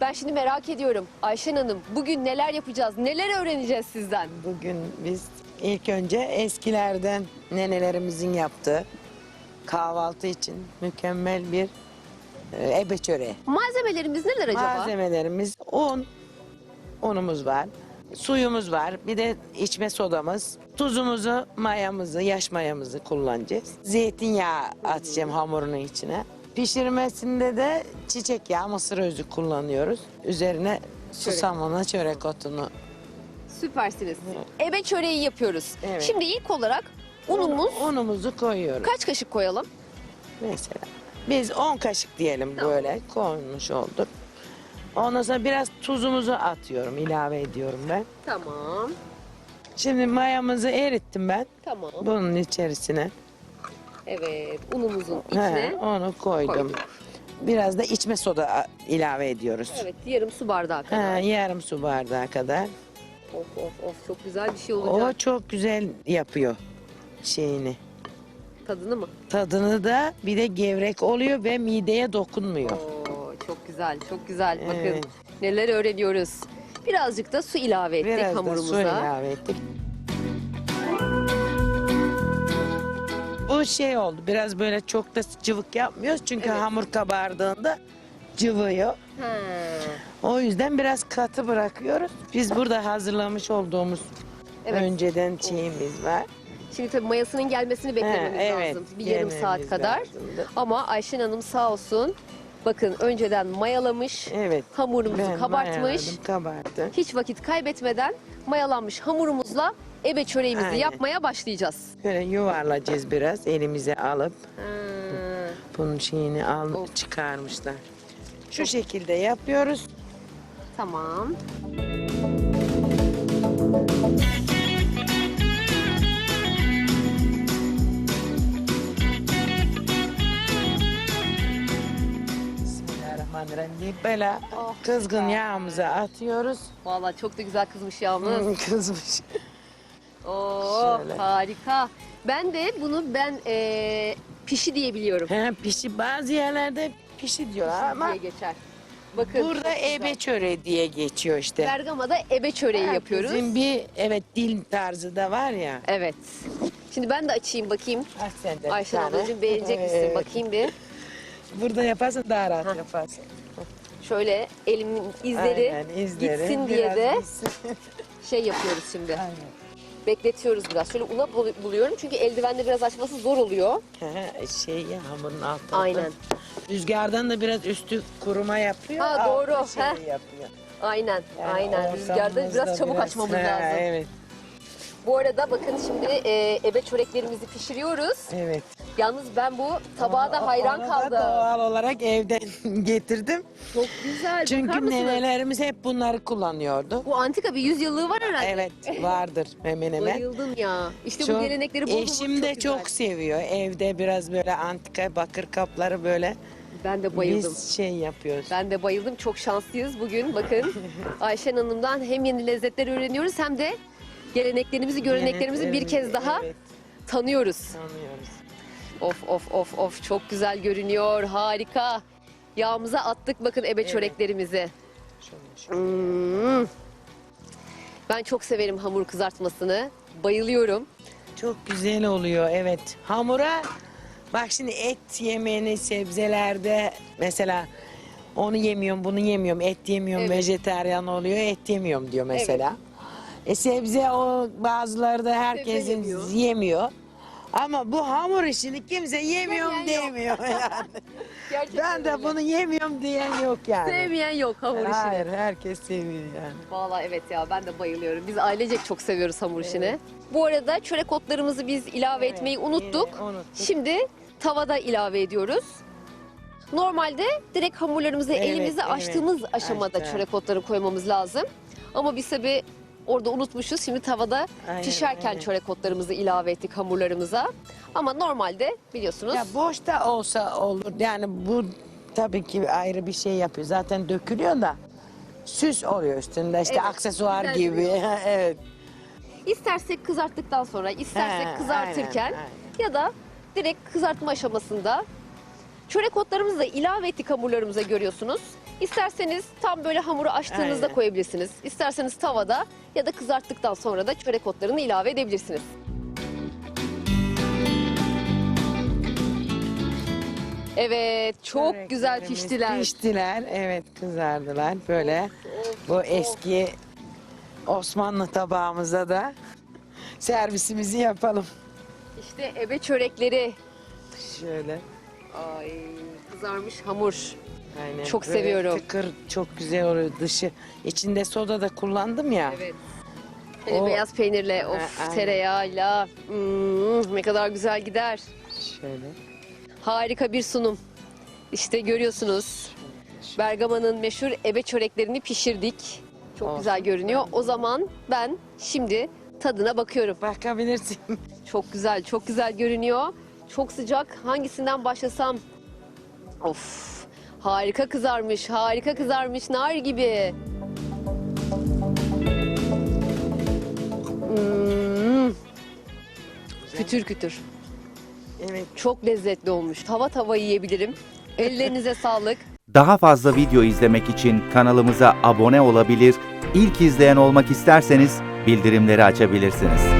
Ben şimdi merak ediyorum. Ayşen Hanım bugün neler yapacağız? Neler öğreneceğiz sizden? Bugün biz ilk önce eskilerden nenelerimizin yaptığı kahvaltı için mükemmel bir e, ebe çöreği. Malzemelerimiz neler acaba? Malzemelerimiz un, unumuz var, suyumuz var, bir de içme sodamız, tuzumuzu, mayamızı, yaş mayamızı kullanacağız. Zeytinyağı atacağım hamurunun içine. Pişirmesinde de çiçek yağı, mısır özü kullanıyoruz. Üzerine susamını, çörek otunu Süpersiniz. Ebe çöreği yapıyoruz. Evet. Şimdi ilk olarak unumuz unumuzu koyuyoruz. kaç kaşık koyalım? Mesela biz 10 kaşık diyelim böyle koymuş olduk. Ondan sonra biraz tuzumuzu atıyorum, ilave ediyorum ben. Tamam. Şimdi mayamızı erittim ben Tamam. bunun içerisine. Evet. Unumuzun He, içine. onu koydum. koyduk. Biraz da içme soda ilave ediyoruz. Evet. Yarım su bardağı He, kadar. yarım su bardağı kadar. Of of of çok güzel bir şey O olacak. çok güzel yapıyor şeyini. Tadını mı? Tadını da bir de gevrek oluyor ve mideye dokunmuyor. Oo, çok güzel, çok güzel. Bakın Evet. neler öğreniyoruz. Birazcık da su ilave ettik Biraz da hamurumuza. su ilave ettik. Bu şey oldu biraz böyle çok da cıvık yapmıyoruz çünkü Evet. hamur kabardığında cıvıyor. He. O yüzden biraz katı bırakıyoruz. Biz burada hazırlamış olduğumuz Evet. önceden şeyimiz var. Şimdi tabii mayasının gelmesini beklememiz He, evet, lazım. Bir yarım gelmemiz saat kadar. lazımdı. Ama Ayşen Hanım sağ olsun. Bakın önceden mayalamış, Evet. hamurumuzu Ben kabartmış. mayaladım, kabarttı. Hiç vakit kaybetmeden mayalanmış hamurumuzla ebe çöreğimizi Aynen. yapmaya başlayacağız. Böyle yuvarlayacağız biraz elimize alıp Ha. bunun şeyini al Of. çıkarmışlar. Şu şekilde yapıyoruz. Tamam. Bismillahirrahmanirrahim böyle Oh, kızgın yağımıza atıyoruz. Vallahi çok da güzel kızmış yağımız. Kızmış. Oo, Şöyle. harika. Ben de bunu ben eee, pişi diye biliyorum. He, pişi bazı yerlerde pişi diyorlar ama diye geçer. Bakın burada çok güzel. ebe çöreği diye geçiyor işte. Bergama'da ebe çöreği yapıyoruz. Bizim bir evet dil tarzı da var ya. Evet. Şimdi ben de açayım bakayım. Aç sen de bir Ayşen tane. ablacığım beğenecek misin? Evet. Bakayım bir. Burada yaparsan daha rahat yaparsın. Şöyle elimin izleri, Aynen, izleri. gitsin diye Biraz de gitsin. şey yapıyoruz şimdi. Aynen. Bekletiyoruz biraz. Şöyle una bul- buluyorum çünkü eldivende biraz açması zor oluyor. He, şey ya hamurun altında. Aynen. Rüzgardan da biraz üstü kuruma yapıyor. Ha, altı doğru, Şey he. yapıyor. Aynen. Yani aynen. Rüzgarda ortamımızda biraz çabuk açmamız lazım. Evet, Bu arada bakın şimdi e, ebe çöreklerimizi pişiriyoruz. evet. Yalnız ben bu tabağa da hayran onu da kaldım. doğal olarak evden getirdim. Çok güzel. Bakar Çünkü mısınız? nenelerimiz hep bunları kullanıyordu. Bu antika bir yüzyıllığı var herhalde. Evet vardır hemen hemen. Bayıldım ya. İşte bu Çok- gelenekleri bozmamak Eşim de çok, çok, güzel. seviyor. Evde biraz böyle antika bakır kapları böyle Ben de bayıldım. biz şey yapıyoruz. Ben de bayıldım. Çok şanslıyız bugün. Bakın Ayşen Hanım'dan hem yeni lezzetler öğreniyoruz hem de geleneklerimizi, göreneklerimizi bir kez daha Evet, tanıyoruz. tanıyoruz. Of of of of çok güzel görünüyor. Harika. Yağımıza attık bakın ebe Evet. çöreklerimizi. Şöyle, şöyle. Hmm. Ben çok severim hamur kızartmasını. Bayılıyorum. Çok güzel oluyor evet. Hamura bak şimdi et yemeğini sebzelerde mesela onu yemiyorum bunu yemiyorum et yemiyorum Evet. vejeteryan oluyor et yemiyorum diyor mesela. E sebze o bazıları da herkesin yemiyor. yemiyor. Ama bu hamur işini kimse yemiyorum Sevmeyen yok. demiyor yani. Gerçekten ben de öyle. bunu yemiyorum diyen yok yani. Sevmeyen yok hamur işini. Hayır herkes seviyor yani. Vallahi evet ya ben de bayılıyorum. Biz ailecek çok seviyoruz hamur işini. Bu arada çörek otlarımızı biz ilave Evet, etmeyi unuttuk. yine unuttuk. Şimdi tavada ilave ediyoruz. Normalde direkt hamurlarımızı Evet, elimizle evet. açtığımız aşamada Açtı. çörek otları koymamız lazım. Ama biz tabii orada unutmuşuz. Şimdi tavada Aynen, pişerken aynen. çörek otlarımızı ilave ettik hamurlarımıza. Ama normalde biliyorsunuz Ya boş da olsa olur. Yani bu tabii ki ayrı bir şey yapıyor. Zaten dökülüyor da süs oluyor üstünde işte Evet, aksesuar güzel gibi. evet. istersek kızarttıktan sonra, istersek He, kızartırken aynen, ya da direkt kızartma aşamasında çörek otlarımızı da ilave ettik hamurlarımıza görüyorsunuz. İsterseniz tam böyle hamuru açtığınızda Aynen. koyabilirsiniz. İsterseniz tavada ya da kızarttıktan sonra da çörek otlarını ilave edebilirsiniz. Evet, çok güzel Çöreklerimiz piştiler. Piştiler, evet kızardılar. Böyle bu eski Osmanlı tabağımıza da servisimizi yapalım. İşte ebe çörekleri. Şöyle. Ay, kızarmış hamur. Aynen. Çok Böyle seviyorum. Tıkır çok güzel oluyor dışı. İçinde soda da kullandım ya. Evet. Hele O- beyaz peynirle, Ha, of aynen. tereyağıyla. Hmm, ne kadar güzel gider. Şöyle. Harika bir sunum. İşte görüyorsunuz. Bergama'nın meşhur ebe çöreklerini pişirdik. Çok Olsun. güzel görünüyor. O zaman ben şimdi tadına bakıyorum. Bakabilirsin. Çok güzel, çok güzel görünüyor. Çok sıcak. Hangisinden başlasam? Of. Harika kızarmış, harika kızarmış. Nar gibi. Hmm. Kütür kütür. Evet. Çok lezzetli olmuş. Tava tava yiyebilirim. Ellerinize sağlık. Daha fazla video izlemek için kanalımıza abone olabilir, ilk izleyen olmak isterseniz bildirimleri açabilirsiniz.